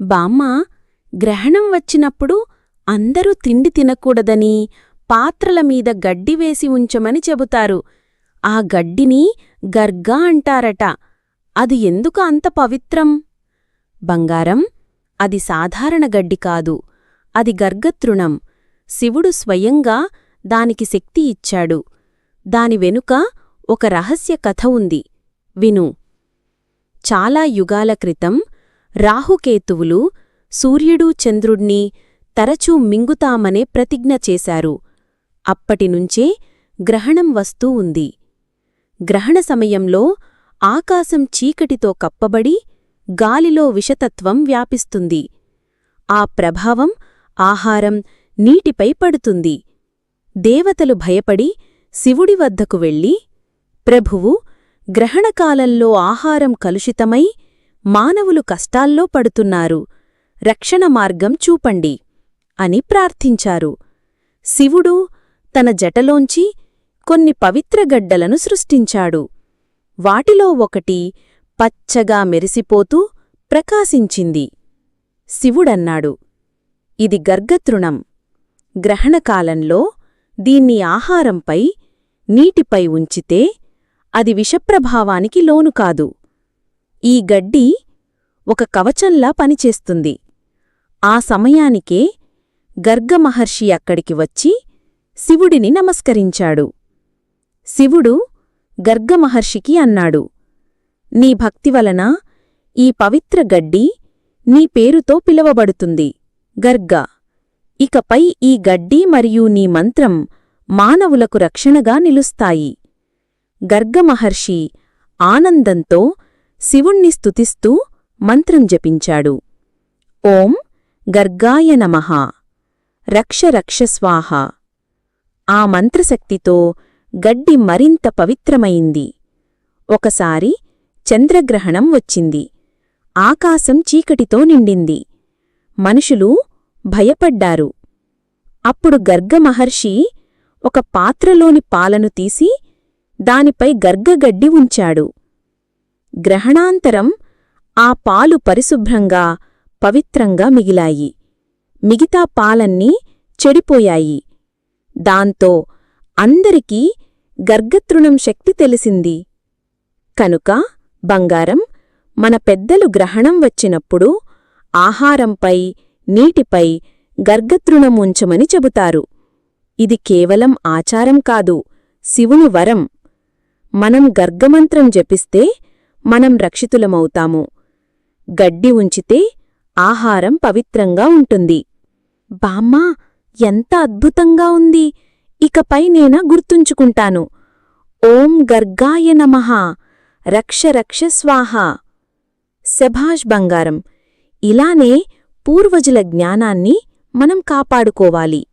బామ్మ గ్రహణం వచ్చినప్పుడు అందరూ తిండి తినకూడదని పాత్రల మీద గడ్డి వేసి ఉంచమని చెబుతారు. ఆ గడ్డిని గర్గా అంటారట. అది ఎందుకు అంత పవిత్రం? బంగారం అది సాధారణ గడ్డి కాదు. అది గర్గతృణం. శివుడు స్వయంగా దానికి శక్తి ఇచ్చాడు. దాని వెనుక ఒక రహస్య కథ ఉంది. విను. చాలా యుగాల క్రితం రాహుకేతువులు సూర్యుడు చంద్రుణ్ణి తరచూ మింగుతామనే ప్రతిజ్ఞ చేశారు. అప్పటినుంచే గ్రహణం వస్తూ ఉంది. గ్రహణ సమయంలో ఆకాశం చీకటితో కప్పబడి గాలిలో విషతత్వం వ్యాపిస్తుంది. ఆ ప్రభావం ఆహారం నీటిపై పడుతుంది. దేవతలు భయపడి శివుడి వద్దకు వెళ్ళి ప్రభువు గ్రహణకాలంలో ఆహారం కలుషితమై మానవులు కష్టాల్లో పడుతున్నారు. రక్షణ మార్గం చూపండి అని ప్రార్థించారు. శివుడు తన జటలోంచి కొన్ని పవిత్ర గడ్డలను సృష్టించాడు. వాటిలో ఒకటి పచ్చగా మెరిసిపోతూ ప్రకాశించింది. శివుడన్నాడు. ఇది గర్గతృణం. గ్రహణకాలంలో దీన్ని ఆహారంపై నీటిపై ఉంచితే అది విషప్రభావానికి లోను కాదు. ఈ గడ్డి ఒక కవచంలా పనిచేస్తుంది. ఆ సమయానికే గర్గమహర్షి అక్కడికి వచ్చి శివుడిని నమస్కరించాడు. శివుడు గర్గమహర్షికి అన్నాడు నీ భక్తి వలన ఈ పవిత్ర గడ్డి నీ పేరుతో పిలవబడుతుంది గర్గ. ఇకపై ఈ గడ్డి మరియు నీ మంత్రం మానవులకు రక్షణగా నిలుస్తాయి. గర్గమహర్షి ఆనందంతో శివుణ్ణి స్తుతిస్తూ మంత్రం జపించాడు. ఓం గర్గాయ నమః. రక్ష రక్ష స్వాహ. ఆ మంత్రశక్తితో గడ్డి మరింత పవిత్రమైంది. ఒకసారి చంద్రగ్రహణం వచ్చింది. ఆకాశం చీకటితో నిండింది. మనుషులు భయపడ్డారు. అప్పుడు గర్గమహర్షి ఒక పాత్రలోని పాలను తీసి దానిపై గర్గగడ్డి ఉంచాడు. గ్రహణాంతరం ఆ పాలు పరిశుభ్రంగా పవిత్రంగా మిగిలాయి. మిగతా పాలన్నీ చెడిపోయాయి. దాంతో అందరికీ గర్గతృణం శక్తి తెలిసింది. కనుక బంగారం మన పెద్దలు గ్రహణం వచ్చినప్పుడు ఆహారంపై నీటిపై గర్గతృణం ఉంచమని చెబుతారు. ఇది కేవలం ఆచారం కాదు శివుని వరం. మనం గర్గమంత్రం జపిస్తే మనం రక్షితులమవుతాము. గడ్డి ఉంచితే ఆహారం పవిత్రంగా ఉంటుంది. బామ్మా ఎంత అద్భుతంగా ఉంది. ఇకపై నేన గుర్తుంచుకుంటాను. ఓం గర్గాయ నమః. రక్ష రక్ష స్వాహ. శభాష్ బంగారం. ఇలానే పూర్వజుల జ్ఞానాన్ని మనం కాపాడుకోవాలి.